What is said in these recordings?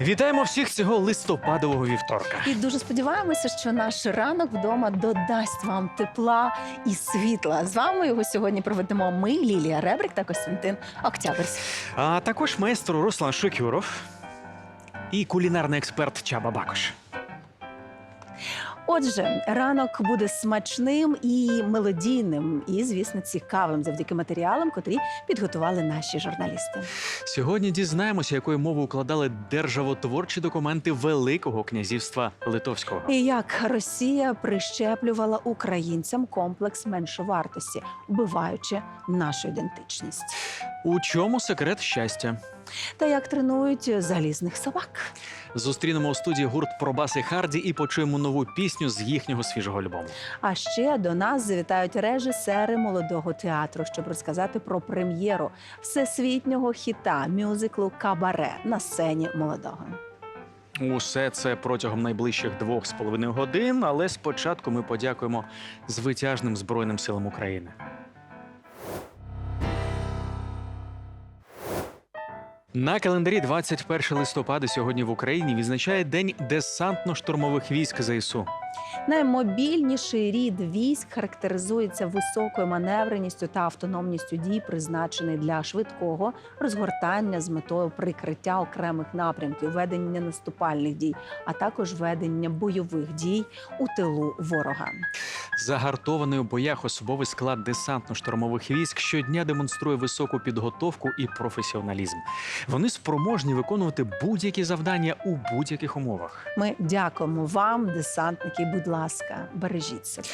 Вітаємо всіх цього листопадового вівторка. І дуже сподіваємося, що наш ранок вдома додасть вам тепла і світла. З вами його сьогодні проведемо ми, Лілія Ребрик та Костянтин Октябрьський. А також майстер Руслан Шокюров і кулінарний експерт Чаба Бакош. Отже, ранок буде смачним і мелодійним, і, звісно, цікавим завдяки матеріалам, котрі підготували наші журналісти. Сьогодні дізнаємося, якою мовою укладали державотворчі документи Великого князівства Литовського. І як Росія прищеплювала українцям комплекс меншовартості, вбиваючи нашу ідентичність, У чому секрет щастя? та як тренують залізних собак. Зустрінемо у студії гурт Пробаси Харді і почуємо нову пісню з їхнього свіжого альбому. А ще до нас завітають режисери молодого театру, щоб розказати про прем'єру всесвітнього хіта мюзиклу Кабаре на сцені молодого. Усе це протягом найближчих двох з половиною годин. Але спочатку ми подякуємо звитяжним збройним силам України. На календарі 21 листопада сьогодні в Україні відзначає День десантно-штурмових військ ЗСУ. Наймобільніший рід військ характеризується високою маневреністю та автономністю дій, призначений для швидкого розгортання з метою прикриття окремих напрямків, ведення наступальних дій, а також ведення бойових дій у тилу ворога. Загартований у боях особовий склад десантно-штурмових військ щодня демонструє високу підготовку і професіоналізм. Вони спроможні виконувати будь-які завдання у будь-яких умовах. Ми дякуємо вам, десантники. Будь ласка, бережіть себе.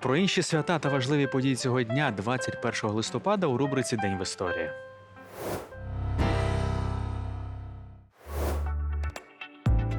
Про інші свята та важливі події цього дня, 21 листопада, у рубриці День в історії. –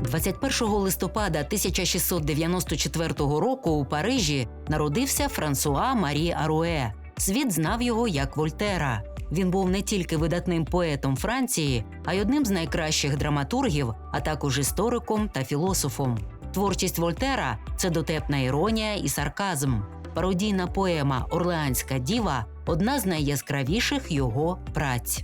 21 листопада 1694 року у Парижі народився Франсуа Марі Аруе. Світ знав його як Вольтера. Він був не тільки видатним поетом Франції, а й одним з найкращих драматургів, а також істориком та філософом. Творчість Вольтера це дотепна іронія і сарказм. Пародійна поема Орлеанська діва одна з найяскравіших його праць.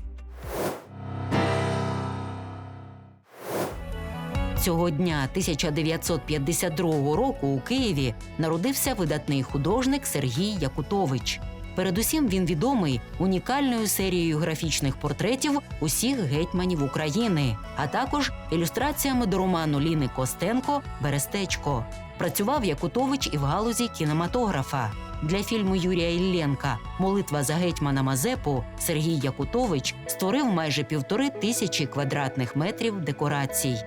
Цього дня 1952 року у Києві народився видатний художник Сергій Якутович. Передусім він відомий унікальною серією графічних портретів усіх гетьманів України, а також ілюстраціями до роману Ліни Костенко Берестечко. Працював Якутович і в галузі кінематографа. Для фільму Юрія Ілленка Молитва за гетьмана Мазепу Сергій Якутович створив майже півтори тисячі квадратних метрів декорацій.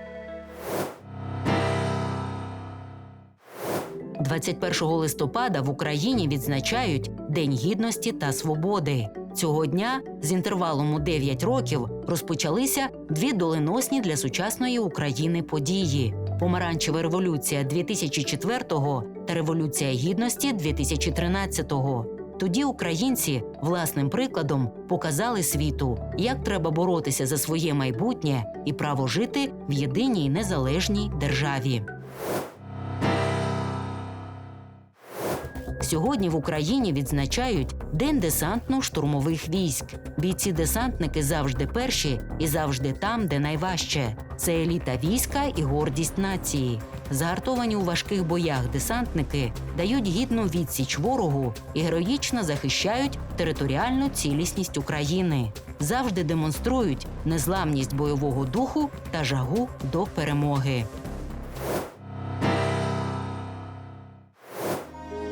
21 листопада в Україні відзначають День гідності та свободи. Цього дня з інтервалом у 9 років розпочалися дві доленосні для сучасної України події: Помаранчева революція 2004-го та Революція гідності 2013-го. Тоді українці власним прикладом показали світу, як треба боротися за своє майбутнє і право жити в єдиній незалежній державі. Сьогодні в Україні відзначають День десантно-штурмових військ. Бійці-десантники завжди перші і завжди там, де найважче. Це еліта війська і гордість нації. Загартовані у важких боях десантники дають гідну відсіч ворогу і героїчно захищають територіальну цілісність України. Завжди демонструють незламність бойового духу та жагу до перемоги.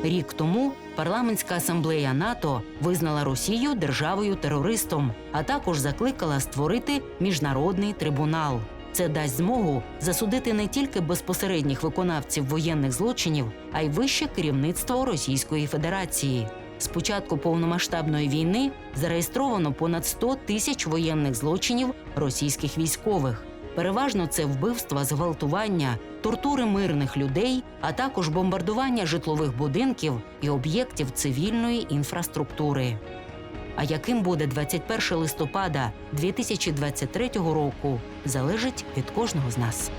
Рік тому парламентська асамблея НАТО визнала Росію державою-терористом, а також закликала створити міжнародний трибунал. Це дасть змогу засудити не тільки безпосередніх виконавців воєнних злочинів, а й вище керівництво Російської Федерації. З початку повномасштабної війни зареєстровано понад 100 тисяч воєнних злочинів російських військових. Переважно це вбивства, зґвалтування, тортури мирних людей, а також бомбардування житлових будинків і об'єктів цивільної інфраструктури. А яким буде 21 листопада 2023 року, залежить від кожного з нас.